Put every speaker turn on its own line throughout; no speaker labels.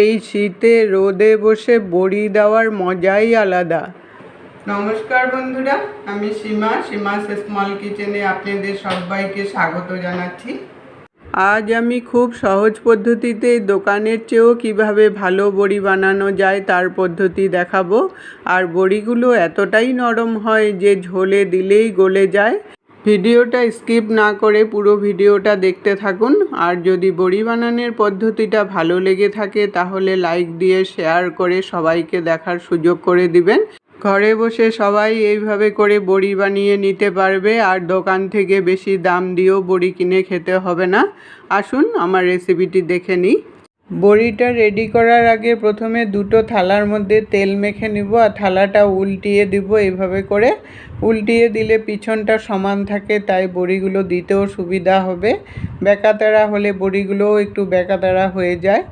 এই শীতে রোদে বসে বড়ি দেওয়ার মজাই আলাদা। নমস্কার বন্ধুরা, আমি সীমা সীমা স্মল কিচেনে আপনাদের সবাইকে স্বাগত জানাচ্ছি। আজ আমি খুব সহজ পদ্ধতিতে দোকানের চেয়েও কীভাবে ভালো বড়ি বানানো যায় তার পদ্ধতি দেখাবো। আর বড়িগুলো এতটাই নরম হয় যে ঝোলে দিলেই গলে যায়। ভিডিওটা স্কিপ না করে পুরো ভিডিওটা দেখতে থাকুন। আর যদি বড়ি বানানোর পদ্ধতিটা ভালো লেগে থাকে, তাহলে লাইক দিয়ে শেয়ার করে সবাইকে দেখার সুযোগ করে দিবেন। ঘরে বসে সবাই এইভাবে করে বড়ি বানিয়ে নিতে পারবে, আর দোকান থেকে বেশি দাম দিয়েও বড়ি কিনে খেতে হবে না। আসুন, আমার রেসিপিটি দেখে নিই। বড়িটা রেডি করার আগে প্রথমে দুটো থালার মধ্যে তেল মেখে নিব আর থালাটা উল্টিয়ে দিব এইভাবে করে। উল্টিয়ে দিলে পিছনটা সমান থাকে, তাই বড়িগুলো দিতেও সুবিধা হবে। বেকাতারা হলে বড়িগুলোও একটু বেকাতারা হয়ে যায়।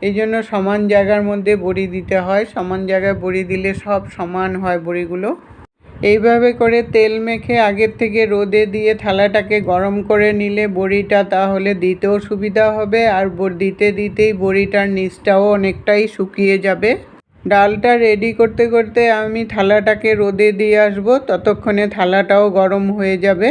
এই জন্য সমান জায়গার মধ্যে বড়ি দিতে হয়। সমান জায়গায় বড়ি দিলে সব সমান হয় বড়িগুলো। এইভাবে করে তেল মেখে আগের থেকে রোদে দিয়ে থালাটাকে গরম করে নিলে বড়িটা তাহলে দিতেও সুবিধা হবে আর দিতে দিতেই বড়িটার নিচটাও অনেকটাই শুকিয়ে যাবে। ডালটা রেডি করতে করতে আমি থালাটাকে রোদে দিয়ে আসব, ততক্ষণে থালাটাও গরম হয়ে যাবে।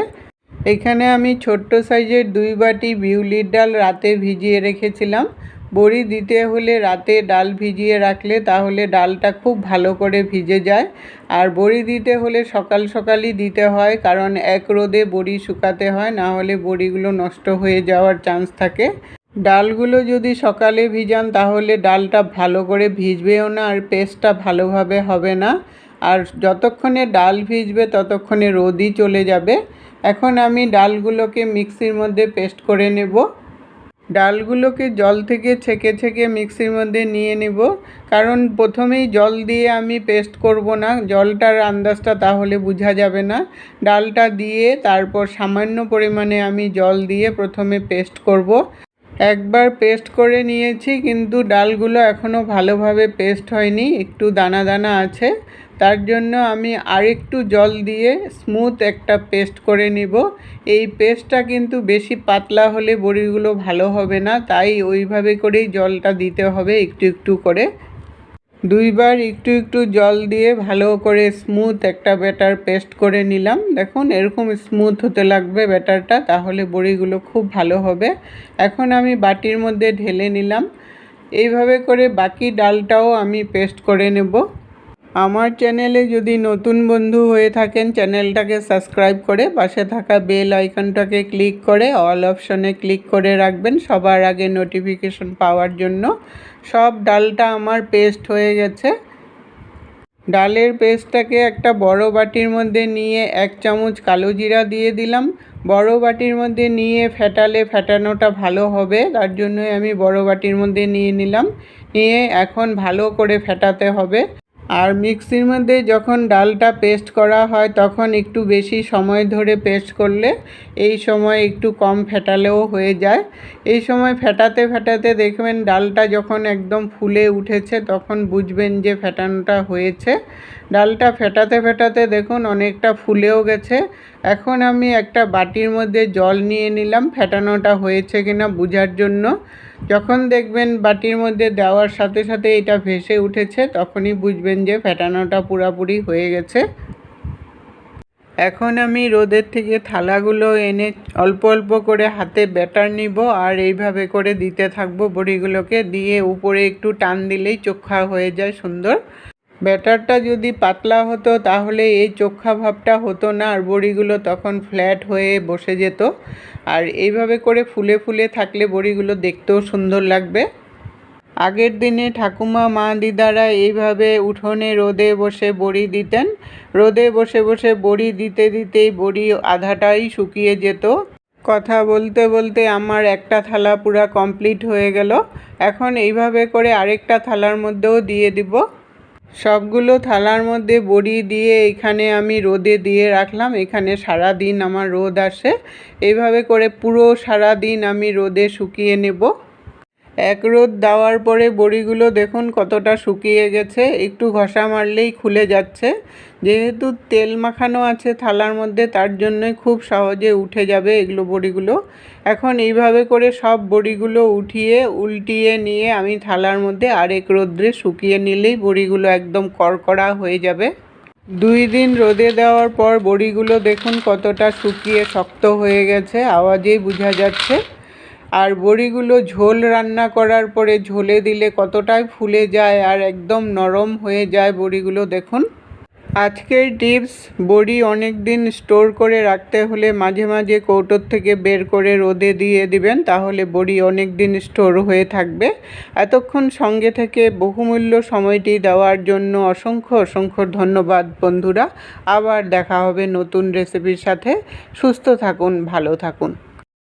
এখানে আমি ছোট্ট সাইজের দুই বাটি বিউলির ডাল রাতে ভিজিয়ে রেখেছিলাম। বড়ি দিতে হলে রাতে ডাল ভিজিয়ে রাখলে তাহলে ডালটা খুব ভালো করে ভিজে যায়। আর বড়ি দিতে হলে সকাল সকালই দিতে হয়, কারণ এক রোদে বড়ি শুকাতে হয়, না হলে বড়িগুলো নষ্ট হয়ে যাওয়ার চান্স থাকে। ডালগুলো যদি সকালে ভিজান, তাহলে ডালটা ভালো করে ভিজবেও না, আর পেস্টটা ভালোভাবে হবে না। আর যতক্ষণে ডাল ভিজবে, ততক্ষণে রোদই চলে যাবে। এখন আমি ডালগুলোকে মিক্সির মধ্যে পেস্ট করে নেব। ডালগুলোকে জল থেকে ছেঁকে ছেঁকে মিক্সির মধ্যে নিয়ে নেব। কারণ প্রথমেই জল দিয়ে আমি পেস্ট করব না। জলটার আন্দাজটা তাহলে বোঝা যাবে না। ডালটা দিয়ে তারপর সামান্য পরিমাণে আমি জল দিয়ে প্রথমে পেস্ট করব। একবার পেস্ট করে নিয়েছি, কিন্তু ডালগুলো এখনও ভালোভাবে পেস্ট হয়নি, একটু দানা দানা আছে। তার জন্য আমি আরেকটু জল দিয়ে স্মুথ একটা পেস্ট করে নিব। এই পেস্টটা কিন্তু বেশি পাতলা হলে বড়িগুলো ভালো হবে না, তাই ওইভাবে করেই জলটা দিতে হবে একটু একটু করে। দুইবার একটু একটু জল দিয়ে ভালো করে স্মুথ একটা ব্যাটার পেস্ট করে নিলাম। দেখুন, এরকম স্মুথ হতে লাগবে ব্যাটারটা, তাহলে বড়িগুলো খুব ভালো হবে। এখন আমি বাটির মধ্যে ঢেলে নিলাম। এইভাবে করে বাকি ডালটাও আমি পেস্ট করে নেব। আমার চ্যানেলে যদি নতুন বন্ধু হয়ে থাকেন, চ্যানেলটাকে সাবস্ক্রাইব করে পাশে থাকা বেল আইকনটাকে ক্লিক করে অল অপশনে ক্লিক করে রাখবেন সবার আগে নোটিফিকেশন পাওয়ার জন্য। সব ডালটা আমার পেস্ট হয়ে গেছে। ডালের পেস্টটাকে একটা বড় বাটির মধ্যে নিয়ে এক চামচ কালো জিরা দিয়ে দিলাম। বড় বাটির মধ্যে নিয়ে ফেটালে ফেটানোটা ভালো হবে, তার জন্যই আমি বড় বাটির মধ্যে নিয়ে নিলাম। নিয়ে এখন ভালো করে ফেটাতে হবে। আর মিক্সির মধ্যে যখন ডালটা পেস্ট করা হয় তখন একটু বেশি সময় ধরে পেস্ট করলে এই সময় একটু কম ফেটালেও হয়ে যায়। এই সময় ফেটাতে ফেটাতে দেখবেন ডালটা যখন একদম ফুলে উঠেছে তখন বুঝবেন যে ফেটানোটা হয়েছে। ডালটা ফেটাতে ফেটাতে দেখুন অনেকটা ফুলেও গেছে। এখন আমি একটা বাটির মধ্যে জল নিয়ে নিলাম, ফেটানোটা হয়েছে কিনা বোঝার জন্য। যখন দেখবেন বাটির মধ্যে দেওয়ার সাথে সাথে এটা ভেসে উঠেছে, তখনই বুঝবেন যে ফেটানোটা পুরাপুরি হয়ে গেছে। এখন আমি রোদের থেকে থালাগুলো এনে অল্প অল্প করে হাতে ব্যাটার নিব আর এইভাবে করে দিতে থাকব বড়িগুলোকে, দিয়ে উপরে একটু টান দিলেই চোখা হয়ে যায় সুন্দর। ব্যাটারটা যদি পাতলা হতো তাহলে এই চোখা ভাবটা হতো না, আর বড়িগুলো তখন ফ্ল্যাট হয়ে বসে যেত। আর এইভাবে করে ফুলে ফুলে থাকলে বড়িগুলো দেখতেও সুন্দর লাগবে। আগের দিনে ঠাকুমা, মা দিদারা এইভাবে উঠোনে রোদে বসে বড়ি দিতেন। রোদে বসে বসে বড়ি দিতে দিতেই বড়ি আধাটাই শুকিয়ে যেত। কথা বলতে বলতে আমার একটা থালা পুরা কমপ্লিট হয়ে গেল। এখন এইভাবে করে আরেকটা থালার মধ্যেও দিয়ে দিব। সবগুলো থালার মধ্যে বড়ি দিয়ে এখানে আমি রোদে দিয়ে রাখলাম। এখানে সারা দিন আমার রোদ আসে। এইভাবে করে পুরো সারা দিন আমি রোদে শুকিয়ে নেব। এক রোদ দেওয়ার পরে বড়িগুলো দেখুন কতটা শুকিয়ে গেছে। একটু ঘষা মারলেই খুলে যাচ্ছে। যেহেতু তেল মাখানো আছে থালার মধ্যে, তার জন্যই খুব সহজে উঠে যাবে এগুলো বড়িগুলো। এখন এইভাবে করে সব বড়িগুলো উঠিয়ে, উল্টিয়ে নিয়ে আমি থালার মধ্যে আরেক রোদ্রে শুকিয়ে নিলেই বড়িগুলো একদম কড়কড়া হয়ে যাবে। দুই দিন রোদে দেওয়ার পর বড়িগুলো দেখুন কতটা শুকিয়ে শক্ত হয়ে গেছে। আওয়াজেই বোঝা যাচ্ছে। আর বড়িগুলো ঝোল রান্না করার পরে ঝোলে দিলে কতটাই ফুলে যায় আর একদম নরম হয়ে যায় বড়িগুলো, দেখুন। আজকের টিপস, বড়ি অনেক দিন স্টোর করে রাখতে হলে মাঝে মাঝে কৌটোর থেকে বের করে রোদে দিয়ে দিবেন, তাহলে বড়ি অনেক দিন স্টোর হয়ে থাকবে। এতক্ষণ সঙ্গে থেকে বহুমূল্য সময়টি দেওয়ার জন্য অসংখ্য অসংখ্য ধন্যবাদ, বন্ধুরা। আবার দেখা হবে নতুন রেসিপির সাথে। সুস্থ থাকুন, ভালো থাকুন।